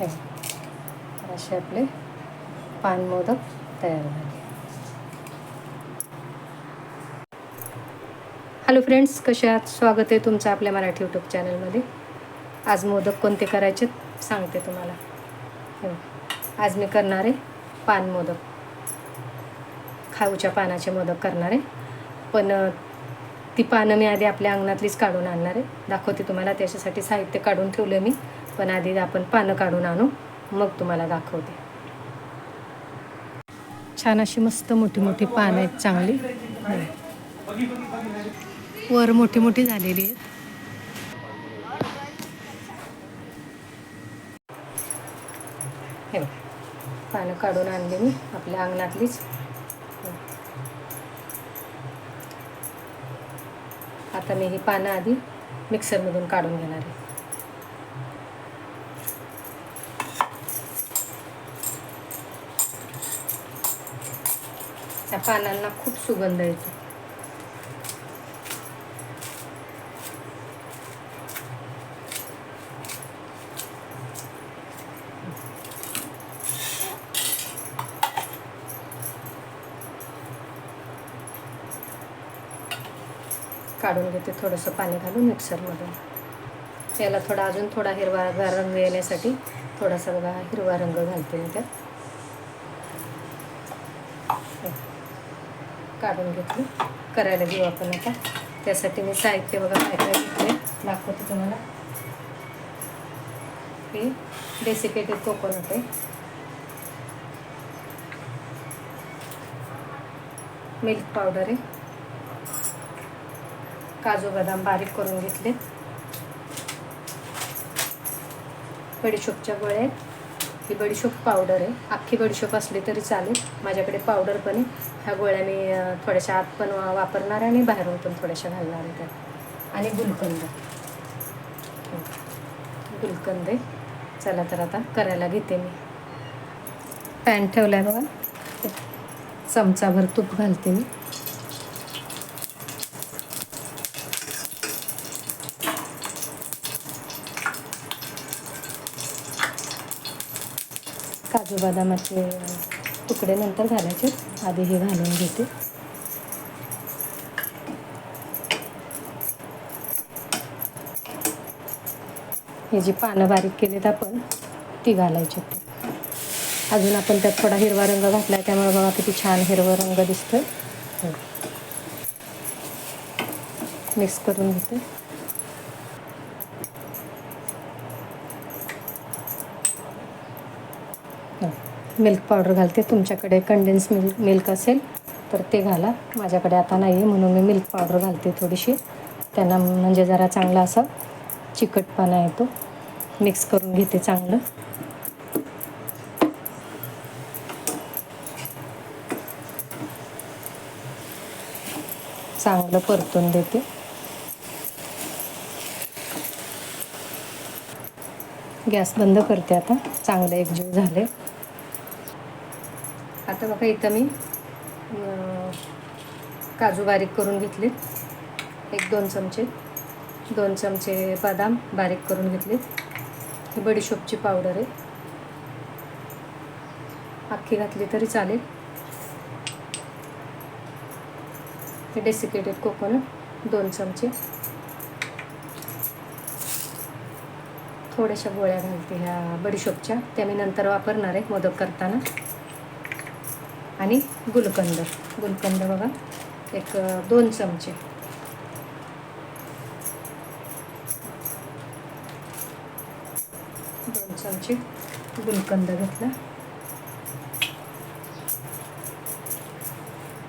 हे. तर असे आपले पान मोदक तयार झाले. हॅलो फ्रेंड्स कसे आहात? स्वागत आहे तुमचं आपल्या मराठी यूट्यूब चॅनलमध्ये आज मोदक कोणते करायचे सांगते तुम्हाला. आज मी करणार आहे पान मोदक खाऊच्या पानाचे मोदक करणार आहे. पण ती पानं मी आधी आपल्या अंगणातलीच काढून आणणार आहे. दाखवते तुम्हाला त्याच्यासाठी साहित्य काढून ठेवलं मी. पण आधी आपण पानं काढून आणू. मग तुम्हाला दाखवते. छान अशी मस्त मोठी मोठी पानं आहेत चांगली. वर मोठी मोठी झालेली आहेत. हे पानं काढून आणले मी आपल्या अंगणातलीच. आता मी ही पानं आधी मिक्सरमधून काढून घेणार आहे. त्या पानांना खूप सुगंध येतो. काढून घेते थोडंसं पाणी घालून मिक्सरमधून. त्याला थोडा अजून थोडा हिरवा रंग येण्यासाठी थोडासा बघा हिरवा रंग घालते मी त्यात. काढून घेतली. करायला घेऊ आपण आता. त्यासाठी मी साहित्य बघा काय काय घेतले दाखवते तुम्हाला. हे डेसिकेटेड कोकोनट आहे. मिल्क पावडर आहे. काजू बदाम बारीक करून घेतले. बडीशोपच्या गोळ्या आहेत. ही बडीशोप पावडर आहे. अख्खी बडीशोप असली तरी चालेल. माझ्याकडे पावडर पण आहे. ह्या गोळ्या मी थोड्याशा आत पण वा- वापरणार आणि बाहेरून पण थोड्याशा घालणार आहे त्यात. आणि गुलकंद. हो. गुलकंद चला तर आता करायला घेते मी. पॅन ठेवला आहे बघा चमचाभर तूप घालते मी. काजू बदामाचे तुकडे नंतर घालायचे. आधी हे घालून घेते. हे जी पानं बारीक केलीत आपण ती घालायची अजून आपण त्यात थोडा हिरवा रंग घातला त्यामुळे बघा किती छान हिरवा रंग दिसतोय. हो. मिक्स करून घेते. हो. मिल्क पावडर घालते. तुमच्याकडे कंडेन्स मिल्क मिल्क असेल तर ते घाला. माझ्याकडे आता नाही आहे म्हणून मी मिल्क पावडर घालते थोडीशी. त्यांना म्हणजे जरा चांगला असा चिकटपणा येतो. मिक्स करून घेते चांगलं. चांगलं परतून देते. गॅस बंद करते आता. चांगलं एकजीव झाले आता बघा इथं मी काजू बारीक करून घेतले एक दोन चमचे दोन चमचे बदाम बारीक करून घेतले ही बडीशोपची पावडर आहे. अख्खी घातली तरी चालेल. हे डेसिकेटेड कोकोनट दोन चमचे. थोड्याशा गोळ्या घालते ह्या बडीशोपच्या. त्या मी नंतर वापरणार आहे मोदक करताना. आणि गुलकंद. गुलकंद बघा एक दोन चमचे. दोन चमचे गुलकंद घेतला.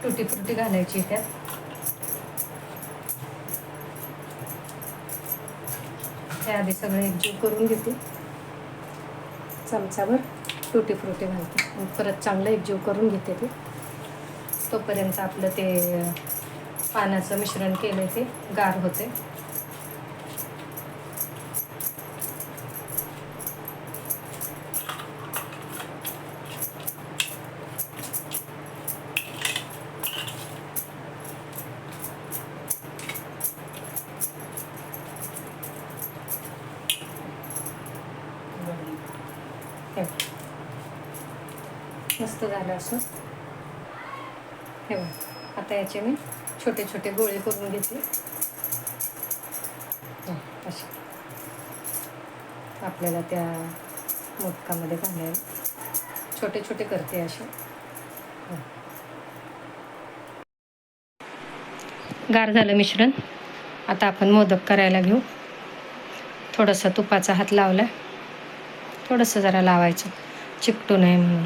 तुटी फ्रुटी घालायची त्यात. आधी सगळं एकजीव करून घेते. चमचावर फ्रुटी फ्रुटी घालते परत चांगलं एकजीव करून घेते ते. तोपर्यंत आपलं ते पाण्याचं मिश्रण केलं ते गार होते. Yeah. मस्त झालं असं. हे बघ आता याचे मी छोटे छोटे गोळे करून घेतले असे आपल्याला त्या मोदकामध्ये घालायला. छोटे छोटे करते असे गार झालं मिश्रण. आता आपण मोदक करायला घेऊ. थोडंसं तुपाचा हात लावला थोडंसं जरा लावायचं. चिकटू नये म्हणून.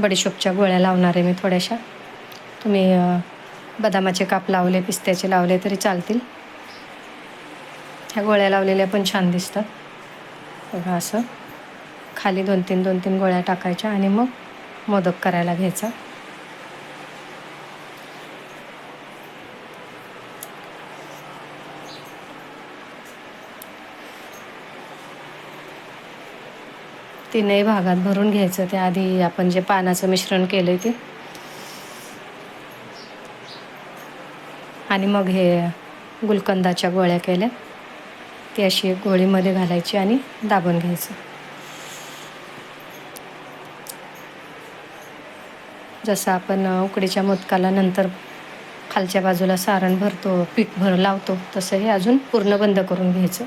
बडीशोपच्या गोळ्या लावणार आहे मी थोड्याशा. तुम्ही बदामाचे काप लावले पिस्त्याचे लावले तरी चालतील. ह्या गोळ्या लावलेल्या पण छान दिसतात. बघा असं. खाली दोन तीन दोन तीन गोळ्या टाकायच्या आणि मग मोदक करायला घ्यायचा. तीनही भागात भरून घ्यायचं. त्याआधी आधी आपण जे पानाचं मिश्रण केलं ते. आणि मग हे गुलकंदाच्या गोळ्या केल्या. ती अशी एक गोळीमध्ये घालायची आणि दाबून घ्यायचं. जसं आपण उकडीच्या मोदकाला नंतर खालच्या बाजूला सारण भरतो पीठ भर लावतो तसं हे अजून पूर्ण बंद करून घ्यायचं.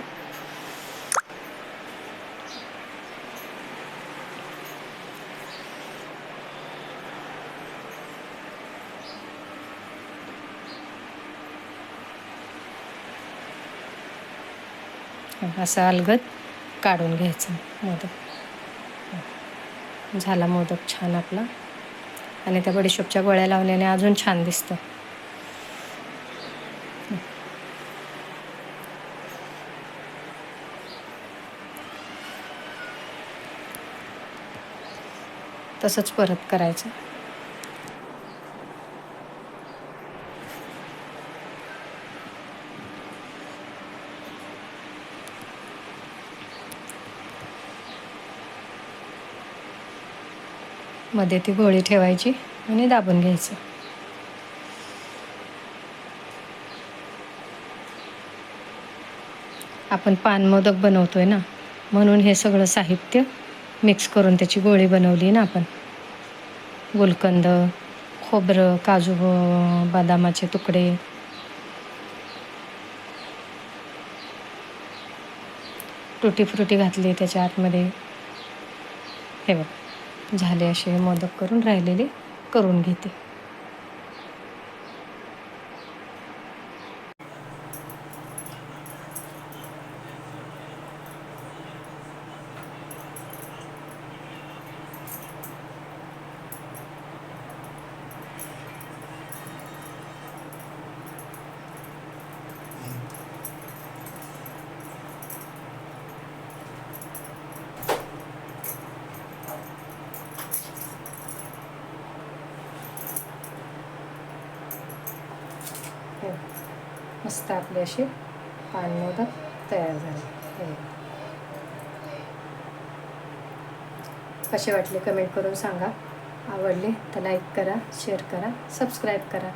असं अलगद काढून घ्यायचं मोदक. झाला मोदक छान आपला. आणि त्या बडीशोपच्या गोळ्या लावल्याने अजून छान दिसतं. तसंच परत करायचं. मध्ये ती गोळी ठेवायची आणि दाबून घ्यायचं. आपण पान मोदक बनवतोय ना म्हणून हे सगळं साहित्य मिक्स करून त्याची गोळी बनवली ना आपण. गुलकंद खोबरं काजू बदामाचे तुकडे. तुटी फ्रुटी घातली त्याच्या आतमध्ये. हे बघ. झाले असे मोदक करून राहिलेले करून घेते. हे. मस्त आपले असे पान मोदक तयार झाले. हे. कसे वाटले कमेंट करून सांगा. आवडले तर लाईक करा शेअर करा सबस्क्राईब करा.